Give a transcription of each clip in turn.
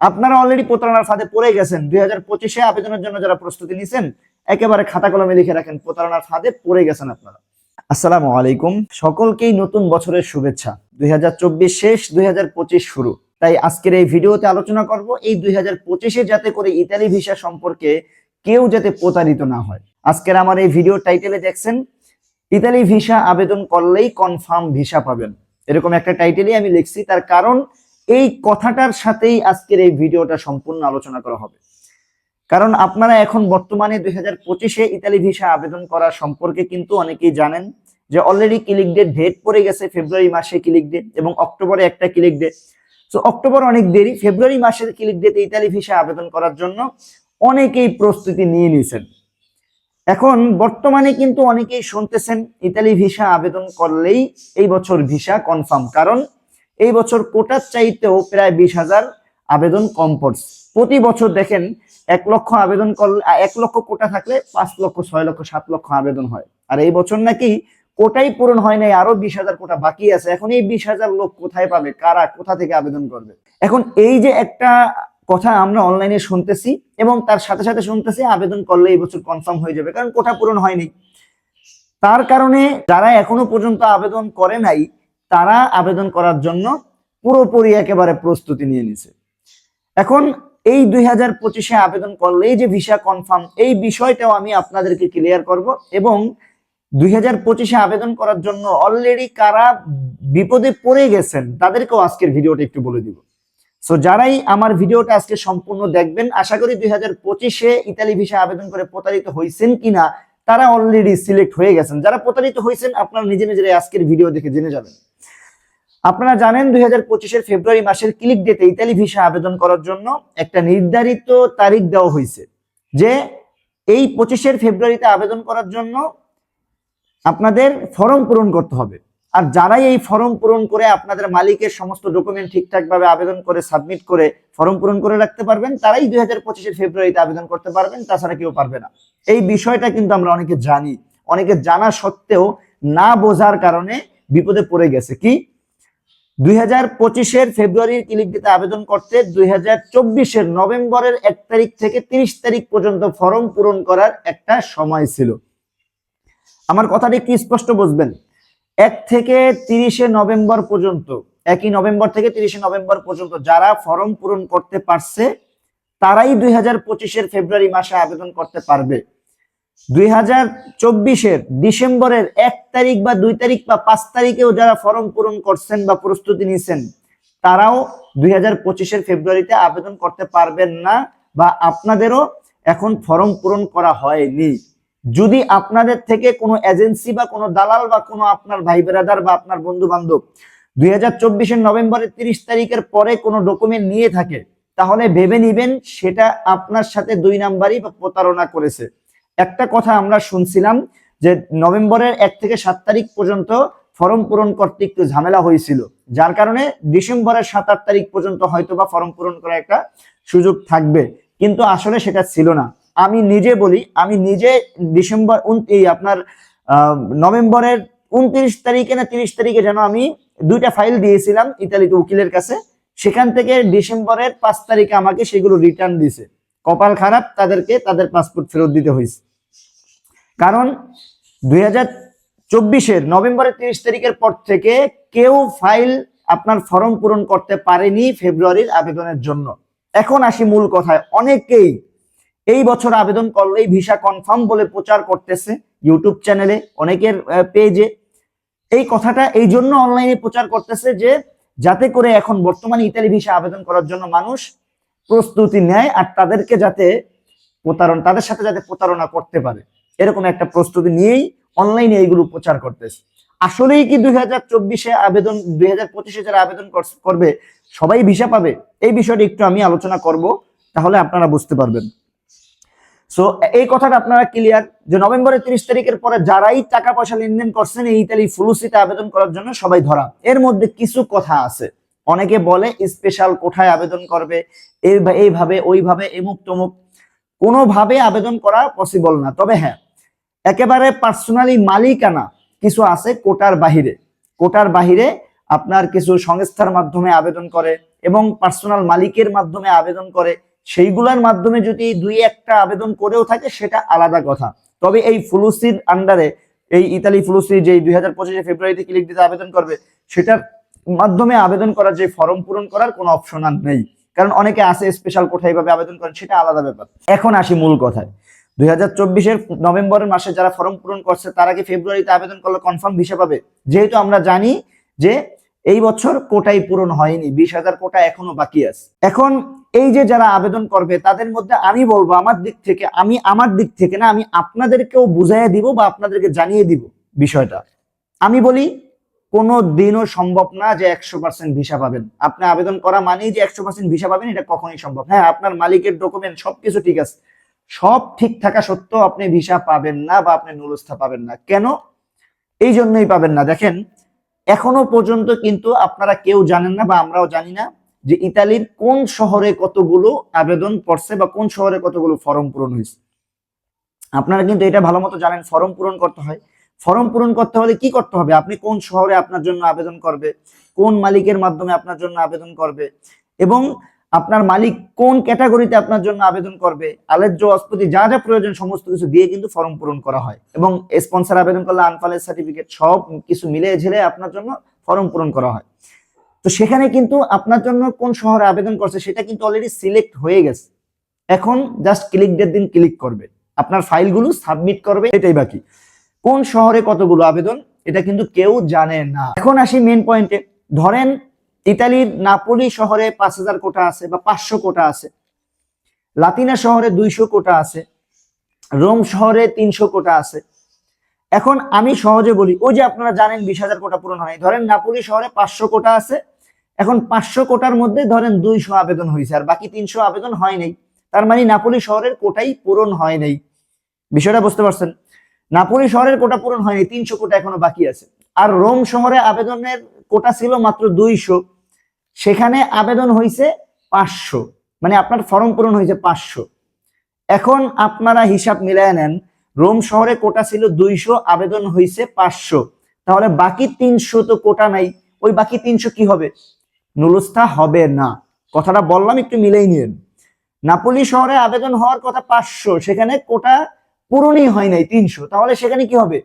আপনারা অলরেডি প্রতারণার ফাঁদে পড়ে গেছেন। দুই হাজার পঁচিশে আবেদনের জন্য যারা প্রস্তুতি নিছেন, একেবারে খাতা কলমে লিখে রাখেন, প্রতারণার ফাঁদে পড়ে গেছেন আপনারা। আসসালামু আলাইকুম। সকলকেই নতুন বছরের শুভেচ্ছা। দুই হাজার চব্বিশ শেষ, দুই হাজার পঁচিশ শুরু। তাই আজকের এই ভিডিওতে আলোচনা করব এই দুই হাজার পঁচিশে যাতে করে ইতালি ভিসা সম্পর্কে কেউ যাতে প্রতারিত না হয়। আজকের আমার এই ভিডিও টাইটেলে দেখছেন, ইতালি ভিসা আবেদন করলেই কনফার্ম ভিসা পাবেন। এরকম একটা টাইটেলই আমি লিখছি, তার কারণ এই কথাটার সাথেই আজকের এই ভিডিওটা সম্পূর্ণ আলোচনা করা হবে। কারণ আপনারা এখন বর্তমানে দুই হাজার পঁচিশে ইতালি ভিসা আবেদন করা সম্পর্কে কিন্তু অনেকেই জানেন যে অলরেডি ক্লিক ডেট ডেট পড়ে গেছে ফেব্রুয়ারি মাসে ক্লিক ডেট এবং অক্টোবরে একটা ক্লিক ডেট তো অক্টোবর অনেক দেরি ফেব্রুয়ারি মাসের ক্লিক ডেটে ইতালি ভিসা আবেদন করার জন্য অনেকেই প্রস্তুতি নিয়ে নিয়েছেন। এখন বর্তমানে কিন্তু অনেকেই শুনতেছেন, ইতালি ভিসা আবেদন করলেই এই বছর ভিসা কনফার্ম কারণ এই বছর কোটার চাইতেও প্রায় বিশ হাজার আবেদন কম পড়ছে। প্রতি বছর দেখেন এক লক্ষ আবেদন করলে এক লক্ষ কোটা থাকলে পাঁচ লক্ষ, ছয় লক্ষ, সাত লক্ষ আবেদন হয়। আর এই বছর নাকি কোটাই পূরণ হয় নাই, আরও বিশ হাজার কোটা বাকি আছে। এখন এই বিশ হাজার লোক কোথায় পাবে? কারা, কোথা থেকে আবেদন করবে? এখন এই যে একটা কথা আমরা অনলাইনে শুনতেছি এবং তার সাথে সাথে শুনতেছি, আবেদন করলে এই বছর কনফার্ম হয়ে যাবে, কারণ কোটা পূরণ হয়নি। তার কারণে যারা এখনও পর্যন্ত আবেদন করে নাই তারা আবেদন করার জন্য পুরোপুরি একেবারে প্রস্তুতি নিয়ে নিছে। এখন এই দুই হাজার পঁচিশে আবেদন করলেই যে ভিসা কনফার্ম, এই বিষয়টাও আমি আপনাদেরকে ক্লিয়ার করব এবং দুই হাজার পঁচিশে আবেদন করার জন্য অলরেডি কারা বিপদে পড়ে গেছেন, তাদেরকেও আজকের ভিডিওটা একটু বলে দিব। সো যারাই আমার ভিডিওটা আজকে সম্পূর্ণ দেখবেন, আশা করি দুই হাজার পঁচিশে ইতালি ভিসা আবেদন করে প্রতারিত হয়েছেন কিনা, তারা অলরেডি সিলেক্ট হয়ে গেছেন। যারা প্রতারিত হয়েছেন আপনারা নিজে নিজেরাই আজকের ভিডিও দেখে জেনে যাবেন। আপনারা জানেন দুই হাজার পঁচিশের ফেব্রুয়ারি মাসের ক্লিক ডেটে ইতালি ভিসা আবেদন করার জন্য একটা নির্ধারিত তারিখ দেওয়া হয়েছে যে এই পঁচিশের ফেব্রুয়ারিতে আবেদন করার জন্য আপনাদের ফর্ম পূরণ করতে হবে। আর যারাই এই ফর্ম পূরণ করে আপনাদের মালিকের সমস্ত ডকুমেন্ট ঠিকঠাক ভাবে আবেদন করে সাবমিট করে ফর্ম পূরণ করে রাখতে পারবেন, তারাই দুই হাজার পঁচিশের ফেব্রুয়ারিতে আবেদন করতে পারবেন, তাছাড়া কেউ পারবে না। এই বিষয়টা কিন্তু আমরা অনেকে জানি, অনেকে জানা সত্ত্বেও না বোঝার কারণে বিপদে পড়ে গেছে। কি? দুই হাজার পঁচিশের ফেব্রুয়ারির ক্লিক দিতে আবেদন করতে দুই হাজার চব্বিশের নভেম্বরের এক তারিখ থেকে তিরিশ তারিখ পর্যন্ত ফর্ম পূরণ করার একটা সময় ছিল। আমার কথাটি একটু স্পষ্ট বুঝবেন? এক থেকে তিরিশে নভেম্বর পর্যন্ত, একই নভেম্বর থেকে তিরিশে নভেম্বর পর্যন্ত যারা ফর্ম পূরণ করতে পারছে, তারাই দুই হাজার পঁচিশের ফেব্রুয়ারি মাসে আবেদন করতে পারবে। দুই হাজার চব্বিশের ডিসেম্বরের এক তারিখ বা দুই তারিখ বা পাঁচ তারিখেও যারা ফর্ম পূরণ করছেন বা প্রস্তুতি নিয়েছেন তারাও দুই হাজার ফেব্রুয়ারিতে আবেদন করতে পারবেন না বা আপনাদেরও এখন ফর্ম পূরণ করা হয়নি। যদি আপনাদের থেকে কোনো এজেন্সি বা কোনো দালাল বা কোনো আপনার ভাই বা আপনার বন্ধু বান্ধব দুই হাজার চব্বিশের নভেম্বরের তিরিশ তারিখের পরে কোনো ডকুমেন্ট নিয়ে থাকে, তাহলে ভেবে নিবেন সেটা আপনার সাথে দুই নাম্বারই বা প্রতারণা করেছে। একটা কথা আমরা শুনছিলাম যে নভেম্বরের এক থেকে সাত তারিখ পর্যন্ত ফর্ম পূরণ করতে একটু ঝামেলা হয়েছিল। যার কারণে ডিসেম্বরের সাত, আট তারিখ পর্যন্ত হয়তো বা ফর্ম পূরণ করার একটা সুযোগ থাকবে। কিন্তু আসলে সেটা ছিল না। আমি নিজে বলি, আমি নিজে ডিসেম্বর এই আপনার নভেম্বরের উনত্রিশ তারিখে না তিরিশ তারিখে যেন আমি দুইটা ফাইল দিয়েছিলাম ইতালিতে উকিলের কাছে। সেখান থেকে ডিসেম্বরের পাঁচ তারিখে আমাকে সেগুলো রিটার্ন দিছে কপাল খারাপ, তাদেরকে তাদের পাসপোর্ট ফেরত দিতে হয়েছে। কারণ দুই হাজার চব্বিশের নভেম্বরের তিরিশ তারিখের পর থেকে কেউ ফাইল আপনার ফর্ম পূরণ করতে পারেনি ফেব্রুয়ারির আবেদনের জন্য। এখন আসি মূল কথায়। অনেকেই এই বছর আবেদন করলেই ভিসা কনফার্ম বলে প্রচার করতেছে ইউটিউব চ্যানেলে, অনেকের পেজে। এই কথাটা এই জন্য অনলাইনে প্রচার করতেছে যে, যাতে করে এখন বর্তমানে ইতালি ভিসা আবেদন করার জন্য মানুষ প্রস্তুতি নেয় আর তাদেরকে যাতে প্রতারণ তাদের সাথে যাতে প্রতারণা করতে পারে। এরকম একটা প্রস্তুতি নিয়েই অনলাইনে এইগুলো প্রচার করতেছে। আসলেই কি দুই হাজার চব্বিশে আবেদন, দুই হাজার পঁচিশে যারা আবেদন করবে, সবাই ভিসা পাবে? এই বিষয়টি একটু আমি আলোচনা করব, তাহলে আপনারা বুঝতে পারবেন। সো এই কথাটা আপনারা ক্লিয়ার যে নভেম্বরের তিরিশ তারিখের পরে যারাই টাকা পয়সা লেনদেন করছেন, এই ইতালি ফুলুসিতে আবেদন করার জন্য সবাই ধরা। এর মধ্যে কিছু কথা আছে। অনেকে বলে স্পেশাল কোঠায় আবেদন করবে, এই- এইভাবে, ওইভাবে এমুক তমুক কোনোভাবে আবেদন করা পসিবল না। তবে হ্যাঁ একেবারে পার্সোনালি মালিকানা কিছু আছে কোটার বাহিরে। কোটার বাহিরে আপনার কিছু সংস্থার মাধ্যমে আবেদন করে এবং পার্সোনাল মালিকের মাধ্যমে আবেদন করে। সেইগুলোর মাধ্যমে যদি দুই একটা আবেদন করেও থাকে, সেটা আলাদা কথা। তবে এই ফুলুসির আন্ডারে এই ইতালি ফুলুসি যে দুই হাজার পঁচিশে ফেব্রুয়ারিতে ক্লিক দিতে আবেদন করবে, সেটার মাধ্যমে আবেদন করার যে ফর্ম পূরণ করার কোনো অপশন আর নেই। কারণ অনেকে আছে স্পেশাল কোথায় ভাবে আবেদন করেন, সেটা আলাদা ব্যাপার। এখন আসি মূল কথায়। দুই হাজার নভেম্বরের মাসে যারা ফর্ম পূরণ করছে, তারা কি ফেব্রুয়ারিতে আবেদন করলে কনফার্ম ভিসা পাবে? যেহেতু আমরা জানি যে এই বছর কোটাই পূরণ হয়নি, বিশ হাজার কোটা এখনও বাকি আছে। এখন এই যে যারা আবেদন করবে, তাদের মধ্যে আমি বলব, আমার দিক থেকে, আমি আমার দিক থেকে না, আমি আপনাদেরকেও বুঝাইয়া দিব বা আপনাদেরকে জানিয়ে দিব বিষয়টা। আমি বলি, কোনো দিনও সম্ভব না যে একশো পার্সেন্ট ভিসা পাবেন। আপনি আবেদন করা মানেই যে একশো পার্সেন্ট ভিসা পাবেন, এটা কখনোই সম্ভব হ্যাঁ আপনার মালিকের ডকুমেন্ট সবকিছু ঠিক আছে। সব ঠিক থাকা সত্ত্বেও আপনি ভিসা পাবেন না বা আপনি নুরস্থা পাবেন না। কেন? এই জন্যই পাবেন না। দেখেন, এখনও পর্যন্ত কিন্তু আপনারা কেউ জানেন না বা আমরাও জানি না যে ইতালির কোন শহরে কতগুলো আবেদন পড়ছে বা কোন শহরে কতগুলো ফর্ম পূরণ হয়েছে। আপনারা কিন্তু এটা ভালো মতো জানেন, ফর্ম পূরণ করতে হয়। ফর্ম পূরণ করতে হলে কি করতে হবে? আপনি কোন শহরে আপনার জন্য আবেদন করবে, কোন মালিকের মাধ্যমে আপনার জন্য আবেদন করবে এবং আপনার মালিক কোন ক্যাটাগরিতে আপনার জন্য আবেদন করবে, আলেজ্য, অস্পতি, যা যা প্রয়োজন, সমস্ত কিছু দিয়ে কিন্তু ফর্ম পূরণ করা হয়। এবং স্পন্সর আবেদন করলে আনফালের সার্টিফিকেট সব কিছু মিলে ঝেলে আপনার জন্য ফর্ম পূরণ করা হয়। তো সেখানে কিন্তু আপনার জন্য কোন শহরে আবেদন করছে সেটা কিন্তু অলরেডি সিলেক্ট হয়ে গেছে। এখন জাস্ট ক্লিক ডেট দিন ক্লিক করবে। আপনার ফাইলগুলো সাবমিট করবে, এটাই বাকি। কোন শহরে কতগুলো আবেদন, এটা কিন্তু কেউ জানে না। এখন আসি মেন পয়েন্টে ধরেন ইতালির নাপোলি শহরে পাঁচ হাজার কোটা আছে বা পাঁচশো কোটা আছে। লাতিনা শহরে দুইশো কোটা আছে। রোম শহরে তিনশো কোটা আছে। এখন আমি সহজে বলি, ওই যে আপনারা জানেন বিশ হাজার কোটা পূরণ হয় ধরেন নাপোলি শহরে পাঁচশো কোটা আছে, এখন পাঁচশো কোটার মধ্যে ধরেন দুইশো আবেদন হয়েছে, আর বাকি তিনশো আবেদন হয় নাই। তার মানে নাপোলি শহরের কোটাই পূরণ হয় নাই। বিষয়টা বুঝতে পারছেন? নাপোলি শহরের কোটা পূরণ হয়নি তিনশো কোটা এখনও বাকি আছে। আর রোম শহরে আবেদনের কোটা ছিল মাত্র দুইশো। সেখানে আবেদন হয়েছে পাঁচশো। মানে আপনার ফর্ম পূরণ হয়েছে পাঁচশো। এখন আপনারা হিসাব মিলায় নেন, রোম শহরে কোটা ছিল দুইশো, আবেদন হয়েছে পাঁচশো। তাহলে বাকি তিনশো তো কোটা নাই, ওই বাকি তিনশো কি হবে? নুলস্থা হবে না। কথাটা বললাম, একটু মিলেই নিন নাপোলি শহরে আবেদন হওয়ার কথা পাঁচশো, সেখানে কোটা পূরণই হয় নাই তিনশো। তাহলে সেখানে কি হবে?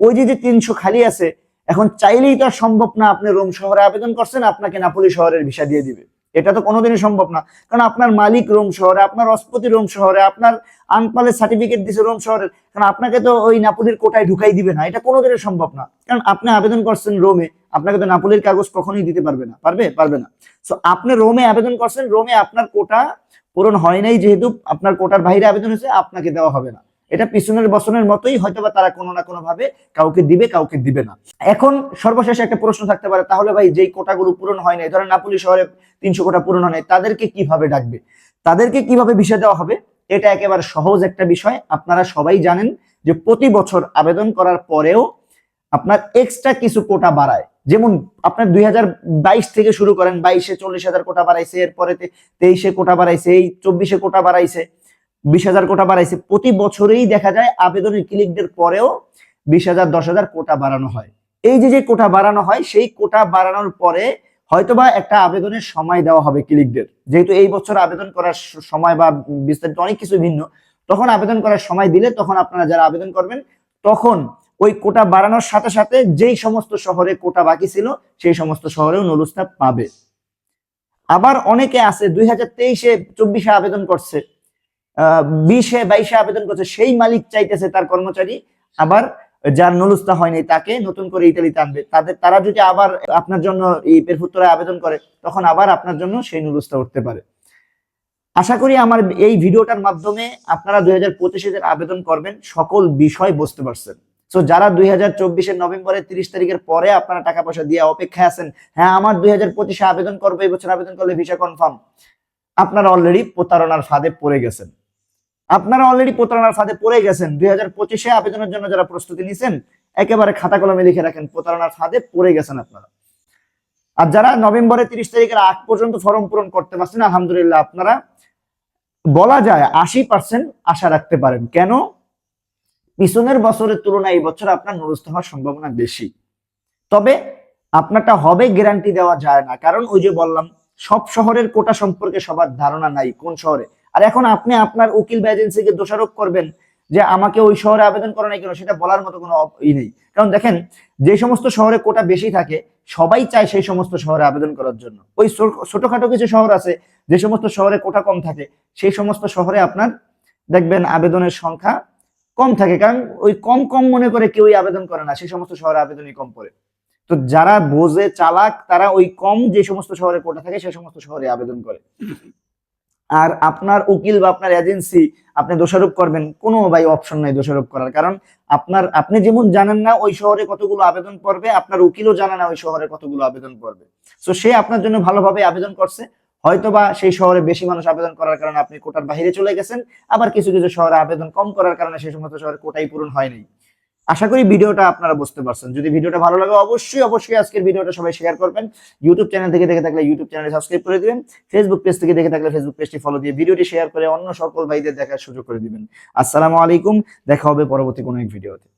ওই যে যে তিনশো খালি আছে এখন চাইলেই তো সম্ভব না আপনি রোম শহরে আবেদন করছেন, আপনাকে নাপোলি শহরের ভিসা দিয়ে দিবে। এটা তো কোনোদিনই সম্ভব না। কারণ আপনার মালিক রোম শহরে, আপনার অস্পতি রোম শহরে, আপনার আনপালের সার্টিফিকেট দিছে রোম শহরের কারণ আপনাকে তো ওই নাপোলির কোটায় ঢুকাই দিবে না। এটা কোনোদিনই সম্ভব না। কারণ আপনি আবেদন করছেন রোমে, আপনাকে তো নাপোলির কাগজ কখনোই দিতে পারবে না। পারবে? পারবে না। সো আপনি রোমে আবেদন করছেন, রোমে আপনার কোটা পূরণ হয় নাই যেহেতু আপনার কোটার বাইরে আবেদন হয়েছে, আপনাকে দেওয়া হবে না। এটা পিছনের বছরের মতোই হয়তো বা তারা কোনো না কোনো ভাবে কাউকে দিবে কাউকে দিবে না। এখন সর্বশেষ একটা প্রশ্ন থাকতে পারে, তাহলে ভাই যেই কোটাগুলো পূরণ হয় নাই, ধরেন নাপুলি শহরে তিনশো কোটা পূরণ হয় তাদেরকে কীভাবে ডাকবে? তাদেরকে কীভাবে বিষয় দেওয়া হবে? এটা একেবারে সহজ একটা বিষয়। আপনারা সবাই জানেন যে প্রতি বছর আবেদন করার পরেও আপনার এক্সট্রা কিছু কোটা বাড়ায়। যেমন আপনার দুই হাজার বাইশ থেকে শুরু করেন, বাইশে চল্লিশ হাজার কোটা বাড়াইছে এরপরে তেইশে কোটা বাড়াইছে, এই চব্বিশে কোটা বাড়াইছে। বিশ হাজার কোটা বাড়াইছে। প্রতি বছরেই দেখা যায় আবেদনের ক্লিকদের পরেও বিশ হাজার, দশ হাজার কোটা বাড়ানো হয়। এই যে যে কোটা বাড়ানো হয়, সেই কোটা বাড়ানোর পরে হয়তোবা একটা আবেদনের সময় দেওয়া হবে ক্লিকদের। যেহেতু এই বছর আবেদন করার সময় বা বিস্তারিত অনেক কিছু ভিন্ন, তখন আবেদন করার সময় দিলে তখন আপনারা যারা আবেদন করবেন, তখন ওই কোটা বাড়ানোর সাথে সাথে যেই সমস্ত শহরে কোটা বাকি ছিল, সেই সমস্ত শহরেও নুরুস্তা পাবে। আবার অনেকে আছে, দুই হাজার তেইশে চব্বিশে আবেদন করছে। বিশে, বাইশে আবেদন করছে, সেই মালিক চাইতেছে তার কর্মচারী। আবার যার নুলুস্তা হয়নি, তাকে নতুন করে ইতালিতে আনবে। তাদের, তারা যদি আবার আপনার জন্য এই পেরফুত্তরায় আবেদন করে, তখন আবার আপনার জন্য সেই নুলুস্তা উঠতে পারে। আশা করি আমার এই ভিডিওটার মাধ্যমে আপনারা দুই হাজার পঁচিশে আবেদন করবেন, সকল বিষয় বুঝতে পারছেন। তো যারা দুই হাজার চব্বিশের নভেম্বরের তিরিশ তারিখের পরে আপনারা টাকা পয়সা দিয়ে অপেক্ষায় আছেন হ্যাঁ আমার দুই হাজার পঁচিশে আবেদন করব, এই বছর আবেদন করলে ভিসা কনফার্ম আপনারা অলরেডি প্রতারণার ফাঁদে পড়ে গেছেন। আপনারা অলরেডি প্রতারণার ফাঁদে পড়ে গেছেন। দুই পঁচিশে আবেদনের জন্য যারা প্রস্তুতি নিছেন, একেবারে খাতা কলমে লিখে রাখেন, প্রতারণার ফাঁদে পড়ে গেছেন আপনারা। আর যারা নভেম্বরের তিরিশ তারিখের আগ পর্যন্ত ফর্ম পূরণ করতে পারছেন, আলহামদুলিল্লাহ আপনারা বলা যায় আশি পার্সেন্ট আশা রাখতে পারেন। কেন? পিছনের বছরের তুলনায় এই বছর আপনার নুরস্থ হওয়ার সম্ভাবনা বেশি। তবে আপনারটা হবে গ্যারান্টি দেওয়া যায় না। কারণ ওই যে বললাম, সব শহরের কোটা সম্পর্কে সবার ধারণা নাই, কোন শহরে? আর এখন আপনি আপনার উকিল বা এজেন্সিকে দোষারোপ করবেন যে আমাকে ওই শহরে আবেদন করা নাই কেন? সেটা বলার মতো কোনো ই নেই। কারণ দেখেন, যে সমস্ত শহরে কোটা বেশি থাকে, সবাই চায় সেই সমস্ত শহরে আবেদন করার জন্য। ওই ছোটখাটো কিছু শহর আছে, যে সমস্ত শহরে কোটা কম থাকে, সেই সমস্ত শহরে আপনার দেখবেন আবেদনের সংখ্যা কম থাকে। কারণ ওই কম কম মনে করে কেউই আবেদন করে না, সেই সমস্ত শহরে আবেদনই কম পড়ে। তো যারা বোঝে, চালাক, তারা ওই কম যে সমস্ত শহরে কোটা থাকে সেই সমস্ত শহরে আবেদন করে। আর আপনার উকিল বা আপনার এজেন্সি আপনি দোষারোপ করবেন, কোনো ভাই অপশন নাই দোষারোপ করার। কারণ আপনার, আপনি যেমন জানেন না, ওই শহরে কতগুলো আবেদন পড়বে, আপনার উকিলও জানে না ওই শহরে কতগুলো আবেদন পড়বে। তো সে আপনার জন্য ভালোভাবে আবেদন করছে। হয়তোবা সেই শহরে বেশি মানুষ আবেদন করার কারণে আপনি কোটার বাইরে চলে গেছেন, আবার কিছু কিছু শহরে আবেদন কম করার কারণে সেই সমস্ত শহরে কোটাই পূরণ হয়নি আশা করি ভিডিওটা আপনারা বুঝতে পারছেন। যদি ভিডিওটা ভালো লাগে, অবশ্যই অবশ্যই আজকের ভিডিওটা সবাই শেয়ার করবেন। ইউটিউব চ্যানেল থেকে দেখে থাকলে ইউটিউব চ্যানেলে সাবস্ক্রাইব করে দিবেন। ফেসবুক পেজ থেকে দেখে থাকলে ফেসবুক পেজটি ফলো দিয়ে ভিডিওটি শেয়ার করে অন্য সকল ভাইদের দেখার সুযোগ করে দিবেন। আসসালামু আলাইকুম, দেখা হবে পরবর্তী কোনো এক ভিডিওতে।